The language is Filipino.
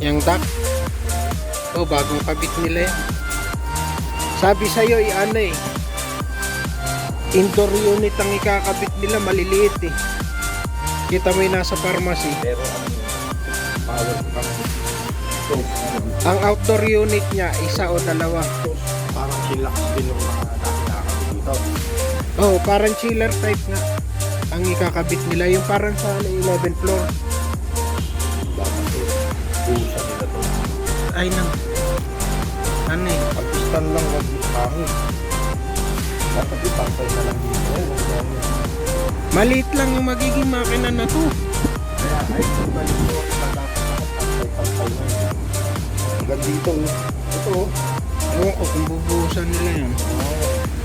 duck. Oh, bagong kabit nila yan. Sabi sa'yo, eh, ano eh. Indoor unit ang ikakabit nila, maliliit eh. Kita mo yung nasa pharmacy. Pero power Ang outdoor unit niya, isa o dalawa. parang chillax din yung mga dito. Oh, parang chiller type nga. Ang ikakabit nila, yung parang sa ano, 11th floor. Ay, nang. Ano eh. Pag-stand lang, hangin. Dapat ipantay na lang dito. yan. Maliit lang yung magiging makina na to. Kaya ay balik ko pantay-pantay na yun. Hanggang dito. oh. Ito. oh. Ewan ko kung bubuhusan nila yan. Oh,